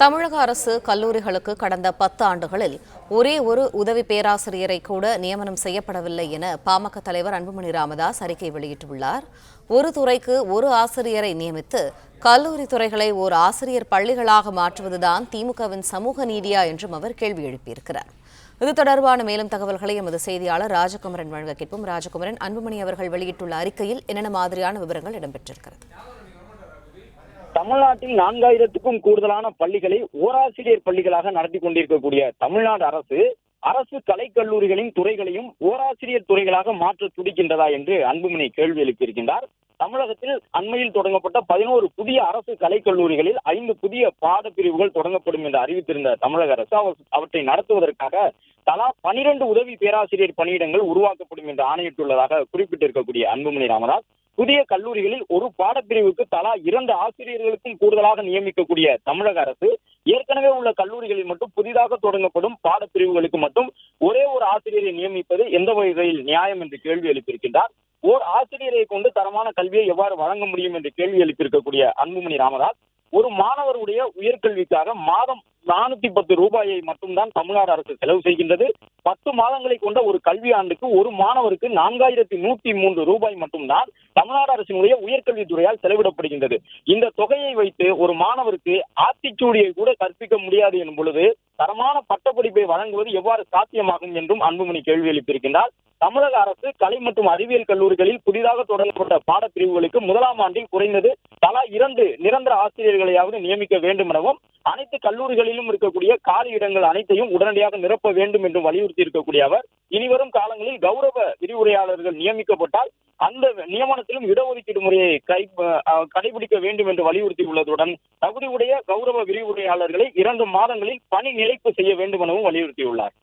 தமிழக அரசு கல்லூரிகளுக்கு கடந்த பத்து ஆண்டுகளில் ஒரே ஒரு உதவி பேராசிரியரை கூட நியமனம் செய்யப்படவில்லை என பாமக தலைவர் அன்புமணி ராமதாஸ் அறிக்கை வெளியிட்டுள்ளார். ஒரு துறைக்கு ஒரு ஆசிரியரை நியமித்து கல்லூரி துறைகளை ஓர் ஆசிரியர் பள்ளிகளாக மாற்றுவதுதான் திமுகவின் சமூக நீதியா என்றும் அவர் கேள்வி எழுப்பியிருக்கிறார். இது தொடர்பான மேலும் தகவல்களை எமது செய்தியாளர் ராஜகுமரன் வழங்க கேட்போம். ராஜகுமரன் அன்புமணி அவர்கள் வெளியிட்டுள்ள அறிக்கையில் என்னென்ன மாதிரியான விவரங்கள் இடம்பெற்றிருக்கிறது? தமிழ்நாட்டில் நான்காயிரத்துக்கும் கூடுதலான பள்ளிகளை ஓராசிரியர் பள்ளிகளாக நடத்தி கொண்டிருக்கக்கூடிய தமிழ்நாடு அரசு அரசு கலைக்கல்லூரிகளின் துறைகளையும் ஓராசிரியர் துறைகளாக மாற்ற துடிக்கின்றதா என்று அன்புமணி கேள்வி எழுப்பியிருக்கின்றார். தமிழகத்தில் அண்மையில் தொடங்கப்பட்ட பதினோரு புதிய அரசு கலைக்கல்லூரிகளில் ஐந்து புதிய பாடப்பிரிவுகள் தொடங்கப்படும் என்று அறிவித்திருந்த தமிழக அரசு அவற்றை நடத்துவதற்காக தலா பனிரெண்டு உதவி பேராசிரியர் பணியிடங்கள் உருவாக்கப்படும் என்று ஆணையிட்டுள்ளதாக குறிப்பிட்டிருக்கக்கூடிய அன்புமணி ராமதாஸ். புதிய கல்லூரிகளில் ஒரு பாடப்பிரிவுக்கு தலா இரண்டு ஆசிரியர்களுக்கும் கூடுதலாக நியமிக்கக்கூடிய தமிழக அரசு ஏற்கனவே உள்ள கல்லூரிகளில் மட்டும் புதிதாக தொடங்கப்படும் பாடப்பிரிவுகளுக்கு மட்டும் ஒரே ஒரு ஆசிரியரை நியமிப்பது எந்த வகையில் நியாயம் என்று கேள்வி எழுப்பியிருக்கின்றார். ஓர் ஆசிரியரை கொண்டு தரமான கல்வியை எவ்வாறு வழங்க முடியும் என்று கேள்வி எழுப்பியிருக்கக்கூடிய அன்புமணி ராமதாஸ் ஒரு மாணவருடைய உயர்கல்விக்காக மாதம் நானூத்தி பத்து ரூபாயை மட்டும்தான் தமிழ்நாடு அரசு செலவு செய்கின்றது. பத்து மாதங்களை கொண்ட ஒரு கல்வி ஆண்டுக்கு ஒரு மாணவருக்கு நான்காயிரத்தி நூத்தி மூன்று ரூபாய் மட்டும்தான் தமிழ்நாடு அரசினுடைய உயர்கல்வித்துறையால் செலவிடப்படுகின்றது. இந்த தொகையை வைத்து ஒரு மாணவருக்கு ஆத்திச்சூடியை கூட கற்பிக்க முடியாது எனும் பொழுது தரமான பட்டப்படிப்பை வழங்குவது எவ்வாறு சாத்தியமாகும் என்றும் அன்புமணி கேள்வி எழுப்பியிருக்கின்றார். தமிழக அரசு கலை மற்றும் அறிவியல் கல்லூரிகளில் புதிதாக தொடங்கப்பட்ட பாடப்பிரிவுகளுக்கு முதலாம் ஆண்டில் குறைந்தது தலா இரண்டு நிரந்தர ஆசிரியர்களையாவது நியமிக்க வேண்டும் எனவும் அனைத்து கல்லூரிகளிலும் இருக்கக்கூடிய காலி இடங்கள் அனைத்தையும் உடனடியாக நிரப்ப வேண்டும் என்று வலியுறுத்தி இருக்கக்கூடிய அவர் இனிவரும் காலங்களில் கௌரவ விரிவுரையாளர்கள் நியமிக்கப்பட்டால் அந்த நியமனத்திலும் இடஒதுக்கீடு முறையை கை கடைபிடிக்க வேண்டும் என்று வலியுறுத்தி உள்ளதுடன் தகுதியுடைய கௌரவ விரிவுரையாளர்களை இரண்டு மாதங்களில் பணி நிலைப்பு செய்ய வேண்டும் எனவும் வலியுறுத்தியுள்ளார்.